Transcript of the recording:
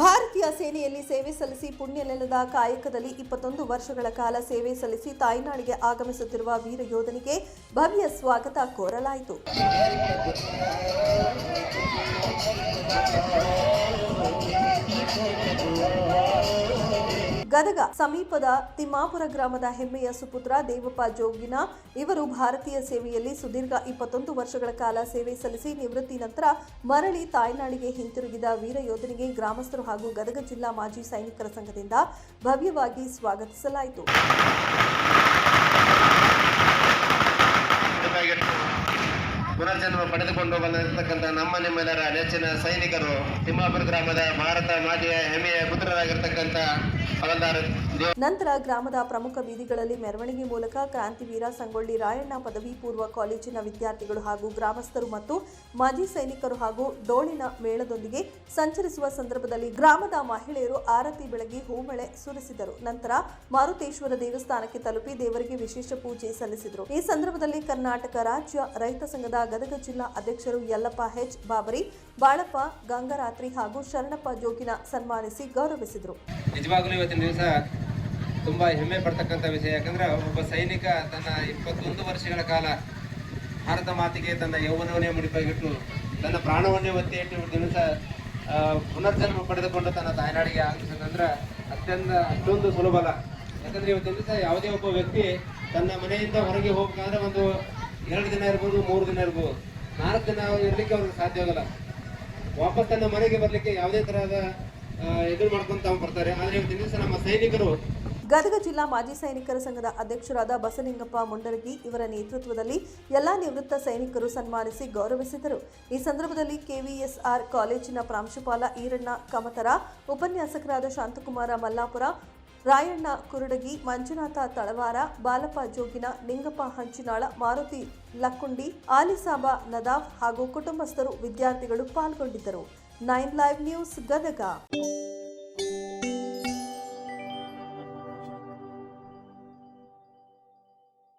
ಭಾರತೀಯ ಸೇನೆಯಲ್ಲಿ ಸೇವೆ ಸಲ್ಲಿಸಿ ಪುಣ್ಯ ನೆಲದ ಕಾಯಕದಲ್ಲಿ ಇಪ್ಪತ್ತೊಂದು ವರ್ಷಗಳ ಕಾಲ ಸೇವೆ ಸಲ್ಲಿಸಿ ತಾಯ್ನಾಡಿಗೆ ಆಗಮಿಸುತ್ತಿರುವ ವೀರ ಯೋಧನಿಗೆ ಭವ್ಯ ಸ್ವಾಗತ ಕೋರಲಾಯಿತು. ಗದಗ ಸಮೀಪದ ತಿಮ್ಮಾಪುರ ಗ್ರಾಮದ ಹೆಮ್ಮೆಯ ಸುಪುತ್ರ ದೇವಪ್ಪ ಜೋಗಿನ ಇವರು ಭಾರತೀಯ ಸೇವೆಯಲ್ಲಿ ಸುದೀರ್ಘ ಇಪ್ಪತ್ತೊಂದು ವರ್ಷಗಳ ಕಾಲ ಸೇವೆ ಸಲ್ಲಿಸಿ ನಿವೃತ್ತಿ ನಂತರ ಮರಳಿ ತಾಯ್ನಾಡಿಗೆ ಹಿಂತಿರುಗಿದ ವೀರ ಯೋಧನಿಗೆ ಗ್ರಾಮಸ್ಥರು ಹಾಗೂ ಗದಗ ಜಿಲ್ಲಾ ಮಾಜಿ ಸೈನಿಕರ ಸಂಘದಿಂದ ಭವ್ಯವಾಗಿ ಸ್ವಾಗತಿಸಲಾಯಿತು. ಪುನರ್ಜನ್ಮ ಪಡೆದುಕೊಂಡು ಬಂದಿರತಕ್ಕಂಥ ನಮ್ಮ ನಿಮ್ಮೆಲ್ಲರ ನೆಚ್ಚಿನ ಸೈನಿಕರು ತಿಮ್ಮಾಪುರ ಗ್ರಾಮದ ಭಾರತ ಮಾತೆಯ ಹೆಮ್ಮೆಯ ಪುತ್ರರಾಗಿರ್ತಕ್ಕಂಥ ನಂತರ ಗ್ರಾಮದ ಪ್ರಮುಖ ಬೀದಿಗಳಲ್ಲಿ ಮೆರವಣಿಗೆ ಮೂಲಕ ಕ್ರಾಂತಿವೀರ ಸಂಗೊಳ್ಳಿ ರಾಯಣ್ಣ ಪದವಿ ಪೂರ್ವ ಕಾಲೇಜಿನ ವಿದ್ಯಾರ್ಥಿಗಳು ಹಾಗೂ ಗ್ರಾಮಸ್ಥರು ಮತ್ತು ಮಾಜಿ ಸೈನಿಕರು ಹಾಗೂ ಡೋಳಿನ ಮೇಳದೊಂದಿಗೆ ಸಂಚರಿಸುವ ಸಂದರ್ಭದಲ್ಲಿ ಗ್ರಾಮದ ಮಹಿಳೆಯರು ಆರತಿ ಬೆಳಗಿ ಹೂಮಳೆ ಸುರಿಸಿದರು. ನಂತರ ಮಾರುತೇಶ್ವರ ದೇವಸ್ಥಾನಕ್ಕೆ ತಲುಪಿ ದೇವರಿಗೆ ವಿಶೇಷ ಪೂಜೆ ಸಲ್ಲಿಸಿದರು. ಈ ಸಂದರ್ಭದಲ್ಲಿ ಕರ್ನಾಟಕ ರಾಜ್ಯ ರೈತ ಸಂಘದ ಗದಗ ಜಿಲ್ಲಾ ಅಧ್ಯಕ್ಷರು ಯಲ್ಲಪ್ಪ ಹೆಚ್ ಬಾಬರಿ, ಬಾಳಪ್ಪ ಗಂಗರಾತ್ರಿ ಹಾಗೂ ಶರಣಪ್ಪ ಜೋಗಿನ ಸನ್ಮಾನಿಸಿ ಗೌರವಿಸಿದರು. ನಿಜವಾಗ್ಲೂ ಇವತ್ತಿನ ದಿವಸ ತುಂಬ ಹೆಮ್ಮೆ ಪಡ್ತಕ್ಕಂಥ ವಿಷಯ. ಯಾಕಂದ್ರೆ ಒಬ್ಬ ಸೈನಿಕ ತನ್ನ ಇಪ್ಪತ್ತೊಂದು ವರ್ಷಗಳ ಕಾಲ ಭಾರತ ಮಾತಿಗೆ ತನ್ನ ಯೌವನವನ್ನೇ ಮುಡಿಪಾಗಿಟ್ಟು ತನ್ನ ಪ್ರಾಣವನ್ನೇ ಒತ್ತಿ ಇಟ್ಟು ದಿವಸ ಪುನರ್ಜನ್ಮ ಪಡೆದುಕೊಂಡು ತನ್ನ ತಾಯ್ನಾಡಿಗೆ ಆಗಮಿಸೋದಂದ್ರೆ ಅತ್ಯಂತ ಅಷ್ಟೊಂದು ಸುಲಭ ಅಲ್ಲ. ಯಾಕಂದ್ರೆ ಇವತ್ತಿನ ದಿವಸ ಯಾವುದೇ ಒಬ್ಬ ವ್ಯಕ್ತಿ ತನ್ನ ಮನೆಯಿಂದ ಹೊರಗೆ ಹೋಗ್ಬೇಕಂದ್ರೆ ಒಂದು ಎರಡು ದಿನ ಇರ್ಬೋದು, ಮೂರು ದಿನ ಇರ್ಬೋದು. ನಾಲ್ಕು ದಿನ ಇರ್ಲಿಕ್ಕೆ ಅವ್ರಿಗೆ ಸಾಧ್ಯ ಆಗಲ್ಲ. ವಾಪಸ್ ತನ್ನ ಮನೆಗೆ ಬರ್ಲಿಕ್ಕೆ ಯಾವುದೇ ತರಹದ ಎದುರು ಮಾಡ್ಕೊಂತ ಬರ್ತಾರೆ. ಆದ್ರೆ ಇವತ್ತಿನ ದಿವಸ ನಮ್ಮ ಸೈನಿಕರು ಗದಗ ಜಿಲ್ಲಾ ಮಾಜಿ ಸೈನಿಕರ ಸಂಘದ ಅಧ್ಯಕ್ಷರಾದ ಬಸಲಿಂಗಪ್ಪ ಮುಂಡರಗಿ ಇವರ ನೇತೃತ್ವದಲ್ಲಿ ಎಲ್ಲಾ ನಿವೃತ್ತ ಸೈನಿಕರು ಸನ್ಮಾನಿಸಿ ಗೌರವಿಸಿದರು. ಈ ಸಂದರ್ಭದಲ್ಲಿ ಕೆವಿಎಸ್ಆರ್ ಕಾಲೇಜಿನ ಪ್ರಾಂಶುಪಾಲ ಈರಣ್ಣ ಕಮತರ ಉಪನ್ಯಾಸಕರಾದ ಶಾಂತಕುಮಾರ ಮಲ್ಲಾಪುರ ರಾಯಣ್ಣ ಕುರುಡಗಿ, ಮಂಜುನಾಥ ತಳವಾರ, ಬಾಲಪ್ಪ ಜೋಗಿನ, ನಿಂಗಪ್ಪ ಹಂಚಿನಾಳ, ಮಾರುತಿ ಲಕ್ಕುಂಡಿ, ಆಲಿಸಾಬಾ ನದಾಫ್ ಹಾಗೂ ಕುಟುಂಬಸ್ಥರು ವಿದ್ಯಾರ್ಥಿಗಳು ಪಾಲ್ಗೊಂಡಿದ್ದರು. Nine live news Gadag.